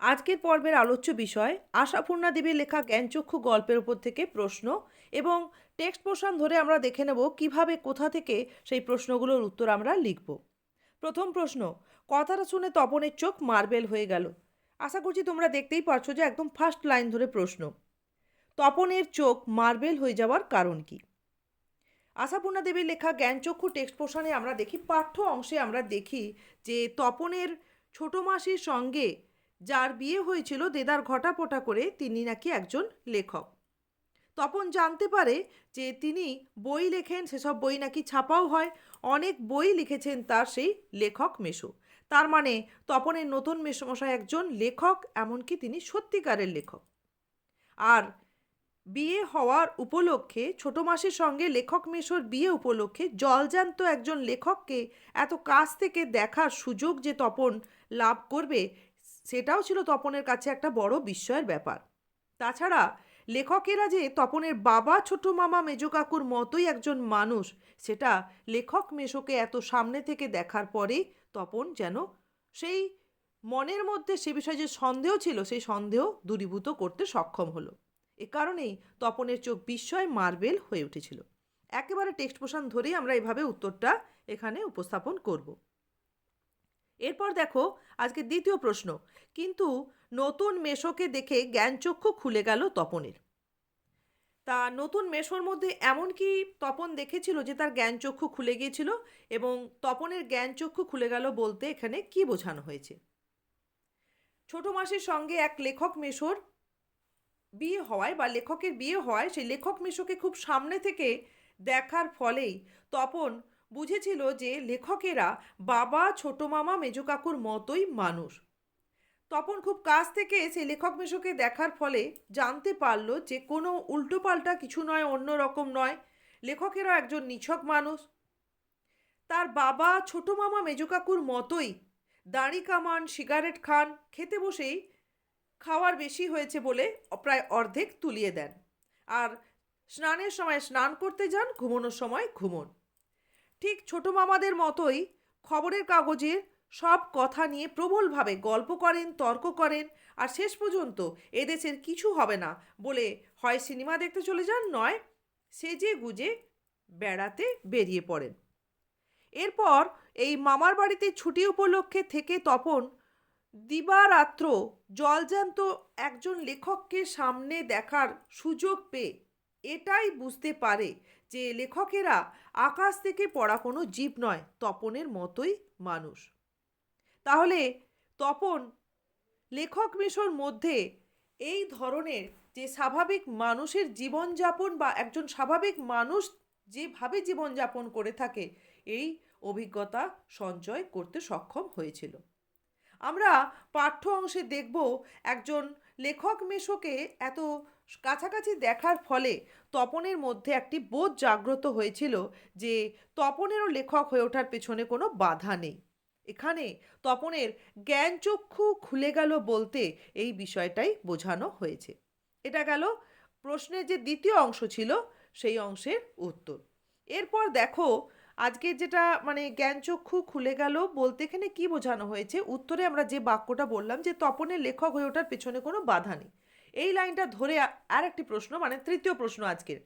আজকের পর্বের আলোচ্য বিষয় আশাপূর্ণা দেবীর লেখা জ্ঞানচক্ষু গল্পের উপর থেকে প্রশ্ন এবং টেক্সট পোর্শন ধরে আমরা দেখে নেব কীভাবে কোথা থেকে সেই প্রশ্নগুলোর উত্তর আমরা লিখব। প্রথম প্রশ্ন, কথাটা শুনে তপনের চোখ মার্বেল হয়ে গেল। আশা করছি তোমরা দেখতেই পারছ যে একদম ফার্স্ট লাইন ধরে প্রশ্ন। তপনের চোখ মার্বেল হয়ে যাওয়ার কারণ কি? আশাপূর্ণা দেবীর লেখা জ্ঞানচক্ষু টেক্সট পোর্শনে আমরা দেখি পাঠ্য অংশে আমরা দেখি যে তপনের ছোট মাসির সঙ্গে যার বিয়ে হয়েছিল দেদার ঘটাপটা করে তিনি নাকি একজন লেখক। তপন জানতে পারে যে তিনি বই লেখেন, সেসব বই নাকি ছাপাও হয়। অনেক বই লিখেছেন তার সেই লেখক মেশো তার মানে তপনের নতুন মেশমশাই একজন লেখক, এমনকি তিনি সত্যিকারের লেখক। আর বিয়ে হওয়ার উপলক্ষে, ছোট মাসের সঙ্গে লেখক মেশোর বিয়ে উপলক্ষে জলজান্ত একজন লেখককে এত কাছ থেকে দেখার সুযোগ যে তপন লাভ করবে সেটাও ছিল তপনের কাছে একটা বড় বিস্ময়ের ব্যাপার। তাছাড়া লেখকেরা যে তপনের বাবা ছোট মামা, মেজো কাকুর মতোই একজন মানুষ, সেটা লেখক মেশোকে এত সামনে থেকে দেখার পরেই তপন যেন সেই মনের মধ্যে সে বিষয়ে যে সন্দেহ ছিল, সেই সন্দেহ দূরীভূত করতে সক্ষম হলো। এ কারণেই তপনের চোখ বিস্ময় মার্বেল হয়ে উঠেছিল। একেবারে টেক্সট পোষণ ধরেই আমরা এভাবে উত্তরটা এখানে উপস্থাপন করব। এরপর দেখো, আজকে দ্বিতীয় প্রশ্ন। কিন্তু নতুন মেশোকে দেখে জ্ঞানচক্ষু খুলে গেল তপনের। তা নতুন মেশোর মধ্যে এমন কি তপন দেখেছিল যে তার জ্ঞানচক্ষু খুলে গিয়েছিল? এবং তপনের জ্ঞানচক্ষু খুলে গেল বলতে এখানে কি বোঝানো হয়েছে? ছোট মাসের সঙ্গে এক লেখক মেশোর বিয়ে হওয়ায় বা লেখকের বিয়ে হওয়ায় সেই লেখক মেশোকে খুব সামনে থেকে দেখার ফলেই তপন বুঝেছিল যে লেখকেরা বাবা, ছোট মামা, মেজো কাকুর মতোই মানুষ। তপন খুব কাছ থেকে সেই লেখক মেশোকে দেখার ফলে জানতে পারল যে কোনো উল্টোপাল্টা কিছু নয়, অন্য রকম নয়। লেখকেরা একজন নিছক মানুষ। তার বাবা, ছোট মামা, মেজো কাকুর মতোই দাড়ি কামান, সিগারেট খান, খেতে বসেই খাওয়ার বেশি হয়েছে বলে প্রায় অর্ধেক তুলিয়ে দেন। আর স্নানের সময় স্নান করতে যান, ঘুমানোর সময় ঘুমন। ঠিক ছোট মামাদের মতোই খবরের কাগজের সব কথা নিয়ে প্রবলভাবে গল্প করেন, তর্ক করেন আর শেষ পর্যন্ত এদেশের কিছু হবে না বলে হয় সিনেমা দেখতে চলে যান নয়, সেজে গুজে বেড়াতে বেরিয়ে পড়েন। এরপর এই মামার বাড়িতে ছুটি উপলক্ষে থেকে তপন দিবারাত্র জলজান্ত একজন লেখককে সামনে দেখার সুযোগ পেয়ে এটাই বুঝতে পারে যে লেখকেরা আকাশ থেকে পড়া কোনো জীব নয়, তপনের মতোই মানুষ। তাহলে তপন লেখক মেশোর মধ্যে এই ধরনের যে স্বাভাবিক মানুষের জীবনযাপন বা একজন স্বাভাবিক মানুষ যেভাবে জীবনযাপন করে থাকে, এই অভিজ্ঞতা সঞ্চয় করতে সক্ষম হয়েছিল। আমরা পাঠ্য অংশে দেখব একজন লেখক মেশোকে এত কাছাকাছি দেখার ফলে তপনের মধ্যে একটি বোধ জাগ্রত হয়েছিল যে তপনেরও লেখক হয়ে ওঠার পেছনে কোনো বাধা নেই। এখানে তপনের জ্ঞানচক্ষু খুলে গেল বলতে এই বিষয়টাই বোঝানো হয়েছে। এটা গেল প্রশ্নের যে দ্বিতীয় অংশ ছিল, সেই অংশের উত্তর। এরপর দেখো, আজকে যেটা মানে জ্ঞানচক্ষু খুলে গেল বলতে এখানে কি বোঝানো হয়েছে? উত্তরে আমরা যে বাক্যটা বললাম যে তপনের লেখক হয়ে ওঠার পেছনে কোনো বাধা নেই। এই লাইনটা ধরে আর একটি প্রশ্ন মানে তৃতীয় প্রশ্ন আজকের।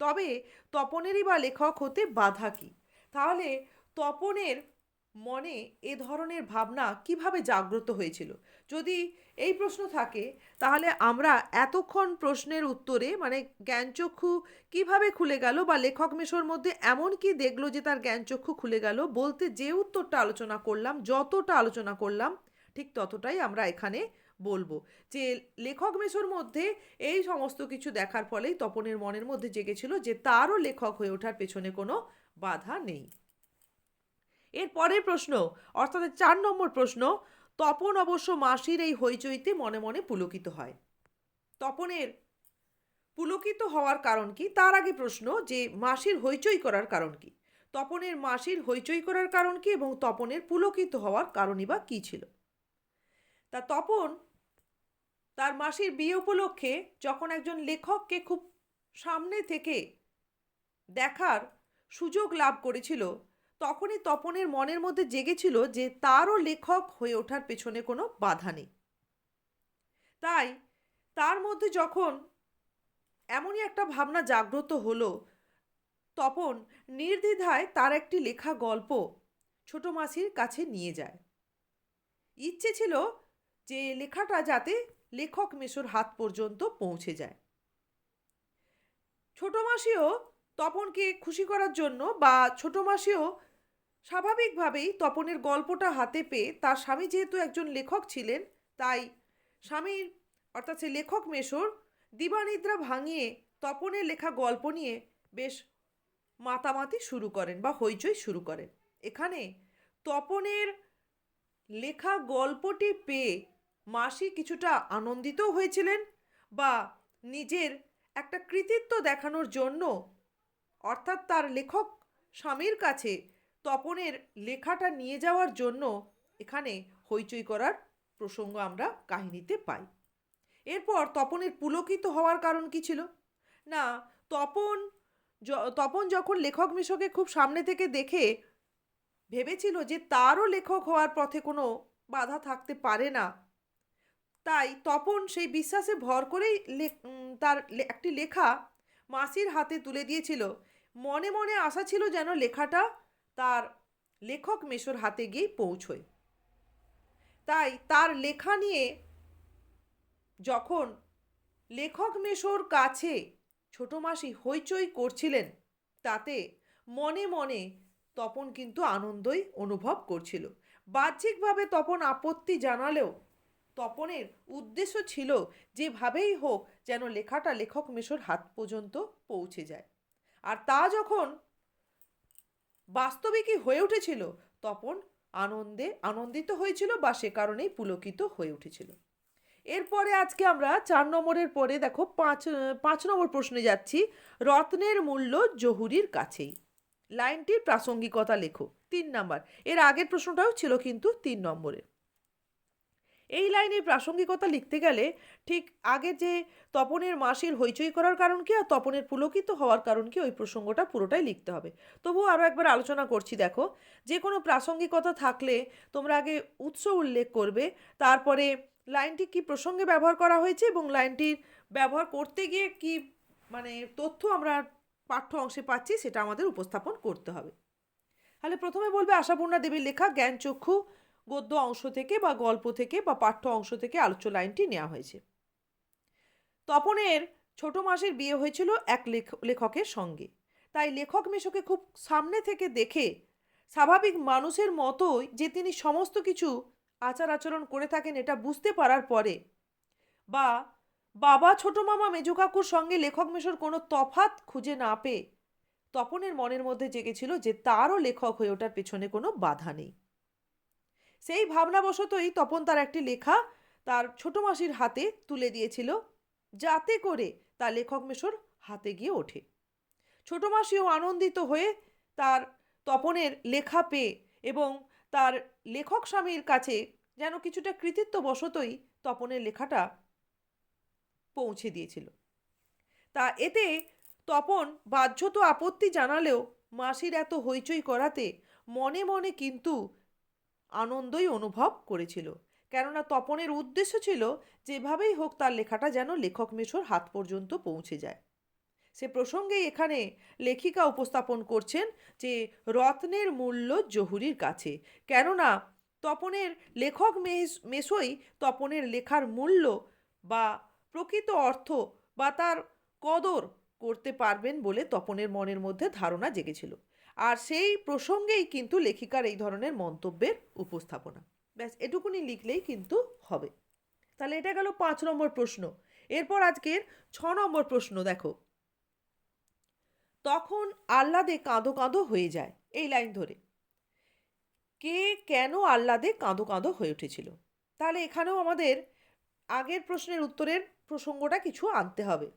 তবে তপনেরই বা লেখক হতে বাধা কি? তাহলে তপনের মনে এ ধরনের ভাবনা কীভাবে জাগ্রত হয়েছিল? যদি এই প্রশ্ন থাকে, তাহলে আমরা এতক্ষণ প্রশ্নের উত্তরে মানে জ্ঞানচক্ষু কীভাবে খুলে গেল বা লেখক মেশোর মধ্যে এমন কি দেখল যে তার জ্ঞানচক্ষু খুলে গেল, বলতে যে উত্তরটা আলোচনা করলাম, যতটা আলোচনা করলাম ঠিক ততটাই আমরা এখানে বলব যে লেখক মেশোর মধ্যে এই সমস্ত কিছু দেখার ফলেই তপনের মনের মধ্যে জেগেছিল যে তারও লেখক হয়ে ওঠার পেছনে কোনো বাধা নেই। এর পরের প্রশ্ন, অর্থাৎ চার নম্বর প্রশ্ন, তপন অবশ্য মাসির এই হইচইতে মনে মনে পুলকিত হয়। তপনের পুলকিত হওয়ার কারণ কি? তার আগে প্রশ্ন যে মাসির হইচই করার কারণ কি? তপনের মাসির হইচই করার কারণ কি এবং তপনের পুলকিত হওয়ার কারণই বা কী ছিল? তা তপন তার মাসির বিয়ে উপলক্ষে যখন একজন লেখককে খুব সামনে থেকে দেখার সুযোগ লাভ করেছিল, তখনই তপনের মনের মধ্যে জেগেছিল যে তারও লেখক হয়ে ওঠার পেছনে কোনো বাধা নেই। তাই তার মধ্যে যখন এমনই একটা ভাবনা জাগ্রত হলো, তপন নির্দ্বিধায় তার একটি লেখা গল্প ছোট মাসির কাছে নিয়ে যায়। ইচ্ছে ছিল যে লেখাটা যাতে লেখক মেশোর হাত পর্যন্ত পৌঁছে যায়। ছোট মাসিও তপনকে খুশি করার জন্য বা ছোট মাসিও স্বাভাবিকভাবেই তপনের গল্পটা হাতে পেয়ে তার স্বামী যেহেতু একজন লেখক ছিলেন, তাই স্বামীর অর্থাৎ সে লেখক মেশোর দিবানিদ্রা ভাঙিয়ে তপনের লেখা গল্প নিয়ে বেশ মাতামাতি শুরু করেন বা হইচই শুরু করেন। এখানে তপনের লেখা গল্পটি পেয়ে মাসি কিছুটা আনন্দিত হয়েছিলেন বা নিজের একটা কৃতিত্ব দেখানোর জন্য। অর্থাৎ তার লেখক স্বামীর কাছে তপনের লেখাটা নিয়ে যাওয়ার জন্য এখানে হইচই করার প্রসঙ্গ আমরা কাহিনীতে পাই। এরপর তপনের পুলকিত হওয়ার কারণ কি ছিল? না, তপন তপন যখন লেখক মিশকে খুব সামনে থেকে দেখে ভেবেছিল যে তারও লেখক হওয়ার পথে কোনো বাধা থাকতে পারে না তাই তপন সেই বিশ্বাসে ভর করেই তার একটি লেখা মাসির হাতে তুলে দিয়েছিল। মনে মনে আশা ছিল যেন লেখাটা তার লেখক মেশোর হাতে গিয়েই পৌঁছয়। তাই তার লেখা নিয়ে যখন লেখক মেশোর কাছে ছোট মাসি হইচই করছিলেন, তাতে মনে মনে তপন কিন্তু আনন্দই অনুভব করছিল। বাহ্যিকভাবে তপন আপত্তি জানালেও তপনের উদ্দেশ্য ছিল যেভাবেই হোক যেন লেখাটা লেখক মেশোর হাত পর্যন্ত পৌঁছে যায়। আর তা যখন বাস্তবিকই হয়ে উঠেছিল, তপন আনন্দে আনন্দিত হয়েছিল বা সে কারণেই পুলকিত হয়ে উঠেছিল। এরপরে আজকে আমরা চার নম্বরের পরে দেখো পাঁচ পাঁচ নম্বর প্রশ্নে যাচ্ছি, রত্নের মূল্য জহুরির কাছেই। লাইনটির প্রাসঙ্গিকতা লেখো, তিন নাম্বার। এর আগের প্রশ্নটাও ছিল কিন্তু তিন নম্বরের। এই লাইনের প্রাসঙ্গিকতা লিখতে গেলে ঠিক আগে যে তপনের মাসির হইচই করার কারণ কি আর তপনের পুলকিত হওয়ার কারণ কি, ওই প্রসঙ্গটা পুরোটাই লিখতে হবে। তবুও আরও একবার আলোচনা করছি, দেখো। যে কোনো প্রাসঙ্গিকতা থাকলে তোমরা আগে উৎস উল্লেখ করবে, তারপরে লাইনটি কি প্রসঙ্গে ব্যবহার করা হয়েছে এবং লাইনটির ব্যবহার করতে গিয়ে কি মানে তথ্য আমরা পাঠ্য অংশে পাচ্ছি, সেটা আমাদের উপস্থাপন করতে হবে। তাহলে প্রথমে বলবে আশাপূর্ণা দেবীর লেখা জ্ঞানচক্ষু গদ্য অংশ থেকে বা গল্প থেকে বা পাঠ্য অংশ থেকে আলোচ্য লাইনটি নেওয়া হয়েছে। তপনের ছোট মাসের বিয়ে হয়েছিল এক লেখকের সঙ্গে। তাই লেখক মেশোকে খুব সামনে থেকে দেখে স্বাভাবিক মানুষের মতোই যে তিনি সমস্ত কিছু আচার আচরণ করে থাকেন এটা বুঝতে পারার পরে বা বাবা ছোট মামা মেজো কাকুর সঙ্গে লেখক মেশোর কোনো তফাত খুঁজে না পেয়ে তপনের মনের মধ্যে জেগেছিল যে তারও লেখক হয়ে ওঠার পেছনে কোনো বাধা নেই। সেই ভাবনাবশতই তপন তার একটি লেখা তার ছোট মাসির হাতে তুলে দিয়েছিল, যাতে করে তা লেখক মেশোর হাতে গিয়ে ওঠে। ছোট মাসিও আনন্দিত হয়ে তার তপনের লেখা পেয়ে এবং তার লেখক স্বামীর কাছে যেন কিছুটা কৃতিত্ব বশতই তপনের লেখাটা পৌঁছে দিয়েছিল। তা এতে তপন বাহ্যত আপত্তি জানালেও মাসির এত হইচই করাতে মনে মনে কিন্তু আনন্দই অনুভব করেছিল। কেননা তপনের উদ্দেশ্য ছিল যেভাবেই হোক তার লেখাটা যেন লেখক মেশোর হাত পর্যন্ত পৌঁছে যায়। সে প্রসঙ্গেই এখানে লেখিকা উপস্থাপন করছেন যে, রত্নের মূল্য জহুরির কাছে। কেননা তপনের লেখক মেশোই তপনের লেখার মূল্য বা প্রকৃত অর্থ বা তার কদর করতে পারবেন বলে তপনের মনের মধ্যে ধারণা জেগেছিল। আর সেই প্রসঙ্গেই কিন্তু লেখিকার এই ধরনের মন্তব্যের উপস্থাপনা। ব্যাস, এটুকুনি লিখলেই কিন্তু হবে। তাহলে এটা গেল পাঁচ নম্বর প্রশ্ন। এরপর আজকের ছ নম্বর প্রশ্ন দেখো। তখন আহ্লাদে কাঁদো কাঁদো হয়ে যায়, এই লাইন ধরে। কে কেন আহ্লাদে কাঁদো কাঁদো হয়ে উঠেছিল? তাহলে এখানেও আমাদের আগের প্রশ্নের উত্তরের প্রসঙ্গটা কিছু আনতে হবে।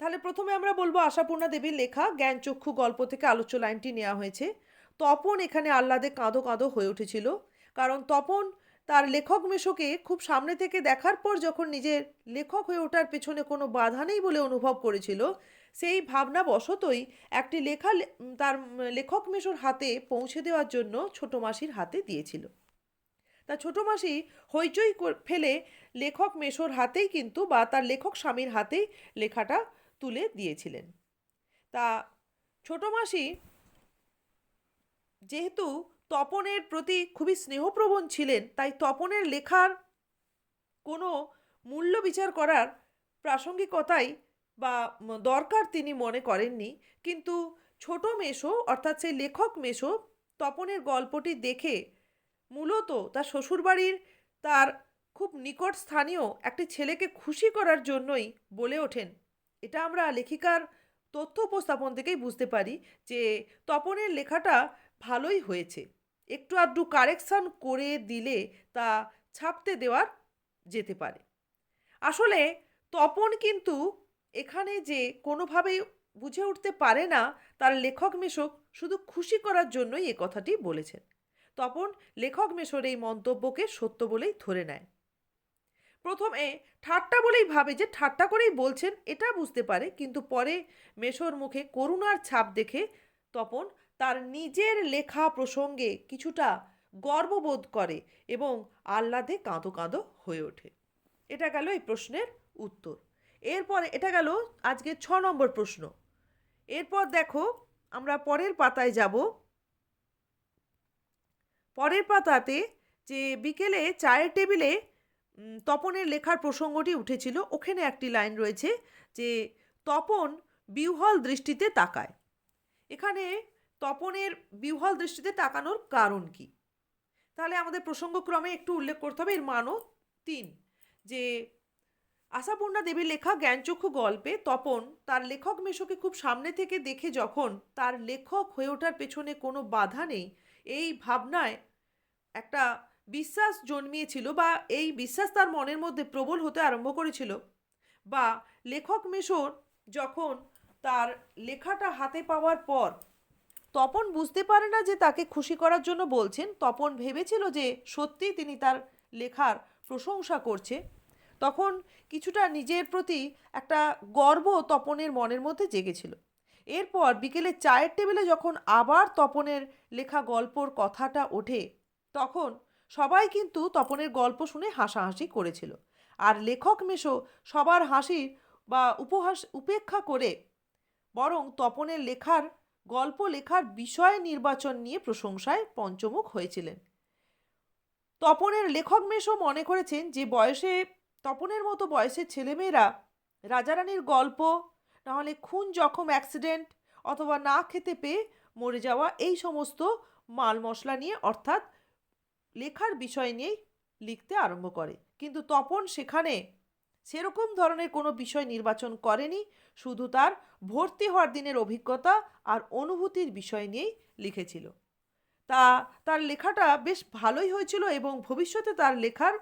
তাহলে প্রথমে আমরা বলব আশাপূর্ণা দেবীর লেখা জ্ঞানচক্ষু গল্প থেকে আলোচ্য লাইনটি নেওয়া হয়েছে। তপন এখানে আহ্লাদে কাঁদো কাঁদো হয়ে উঠেছিল। কারণ তপন তার লেখক মেশোকে খুব সামনে থেকে দেখার পর যখন নিজের লেখক হয়ে ওঠার পেছনে কোনো বাধা নেই বলে অনুভব করেছিল, সেই ভাবনা বশতই একটি লেখা তার লেখক মেশোর হাতে পৌঁছে দেওয়ার জন্য ছোট মাসির হাতে দিয়েছিল। তা ছোটো মাসি হইচই ফেলে লেখক মেশোর হাতেই কিন্তু বা তার লেখক স্বামীর হাতেই লেখাটা তুলে দিয়েছিলেন। তা ছোটো মাসি যেহেতু তপনের প্রতি খুবই স্নেহপ্রবণ ছিলেন, তাই তপনের লেখার কোনো মূল্য বিচার করার প্রাসঙ্গিকতাই বা দরকার তিনি মনে করেননি। কিন্তু ছোট মেশো অর্থাৎ সেই লেখক মেশো তপনের গল্পটি দেখে মূলত তার শ্বশুরবাড়ির তার খুব নিকট স্থানীয় একটি ছেলেকে খুশি করার জন্যই বলে ওঠেন। এটা আমরা লেখিকার তথ্য উপস্থাপন থেকেই বুঝতে পারি যে তপনের লেখাটা ভালোই হয়েছে। একটু আধটু কারেকশান করে দিলে তা ছাপতে দেওয়ার যেতে পারে। আসলে তপন কিন্তু এখানে যে কোনোভাবেই বুঝে উঠতে পারে না, তার লেখক মেশক শুধু খুশি করার জন্যই এ কথাটি বলেছেন। তপন লেখক মেশর এই মন্তব্যকে সত্য বলেই ধরে নেয়। প্রথমে ঠাট্টা বলেই ভাবে যে ঠাট্টা করেই বলছেন, এটা বুঝতে পারে। কিন্তু পরে মেশোর মুখে করুণার ছাপ দেখে তপন তার নিজের লেখা প্রসঙ্গে কিছুটা গর্ববোধ করে এবং আহ্লাদে কাঁদো কাঁদো হয়ে ওঠে। এটা গেল এই প্রশ্নের উত্তর। এরপরে এটা গেল আজকে ছ নম্বর প্রশ্ন। এরপর দেখো আমরা পরের পাতায় যাব। পরের পাতাতে যে বিকেলে চায়ের টেবিলে তপনের লেখার প্রসঙ্গটি উঠেছিল। ওখানে একটি লাইন রয়েছে যে, তপন বিহ্বল দৃষ্টিতে তাকায়। এখানে তপনের বিহ্বল দৃষ্টিতে তাকানোর কারণ কি? তাহলে আমাদের প্রসঙ্গক্রমে একটু উল্লেখ করতে হবে। এর মানও তিন, যে, আশাপূর্ণা দেবীর লেখা জ্ঞানচক্ষু গল্পে তপন তার লেখক মেশোকে খুব সামনে থেকে দেখে যখন তার লেখক হয়ে ওঠার পেছনে কোনো বাধা নেই, এই ভাবনায় একটা বিশ্বাস জন্মিয়েছিল বা এই বিশ্বাস তার মনের মধ্যে প্রবল হতে আরম্ভ করেছিল। বা লেখক মিশর যখন তার লেখাটা হাতে পাওয়ার পর তপন বুঝতে পারে না যে তাকে খুশি করার জন্য বলছেন, তপন ভেবেছিল যে সত্যিই তিনি তার লেখার প্রশংসা করছে। তখন কিছুটা নিজের প্রতি একটা গর্ব তপনের মনের মধ্যে জেগেছিল। এরপর বিকেলে চায়ের টেবিলে যখন আবার তপনের লেখা গল্পর কথাটা ওঠে, তখন সবাই কিন্তু তপনের গল্প শুনে হাসাহাসি করেছিল। আর লেখক মেশো সবার হাসির বা উপহাস, উপেক্ষা করে বরং তপনের লেখার, গল্প লেখার বিষয় নির্বাচন নিয়ে প্রশংসায় পঞ্চমুখ হয়েছিলেন। তপনের লেখক মেশো মনে করেছেন যে বয়সে, তপনের মতো বয়সের ছেলেমেয়েরা রাজারানীর গল্প, নাহলে খুন জখম অ্যাক্সিডেন্ট অথবা না খেতে পেয়ে মরে যাওয়া এই সমস্ত মাল মশলা নিয়ে অর্থাৎ লেখার বিষয় নিয়েই লিখতে আরম্ভ করে। কিন্তু তপন সেখানে সেরকম ধরনের কোনো বিষয় নির্বাচন করেনি, শুধু তার ভর্তি হওয়ার দিনের অভিজ্ঞতা আর অনুভূতির বিষয় নিয়েই লিখেছিল। তা, তার লেখাটা বেশ ভালোই হয়েছিল এবং ভবিষ্যতে তার লেখার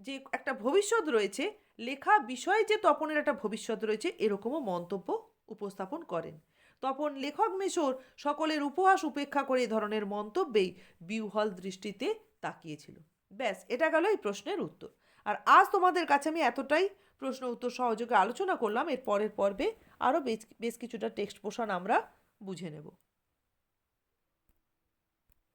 যে একটা ভবিষ্যৎ রয়েছে, লেখা বিষয়ে যে তপনের একটা ভবিষ্যৎ রয়েছে, এরকমও মন্তব্য উপস্থাপন করেন। তপন লেখক মিশর সকলের উপহাস উপেক্ষা করে এই ধরনের মন্তব্যেই বিউহল দৃষ্টিতে তাকিয়েছিল। ব্যাস, এটা গেল এই প্রশ্নের উত্তর। আর আজ তোমাদের কাছে আমি এতটাই প্রশ্ন উত্তর সহযোগে আলোচনা করলাম। এর পরের পর্বে আরও বেশ বেশ কিছুটা টেক্সট পোষণ আমরা বুঝে নেব।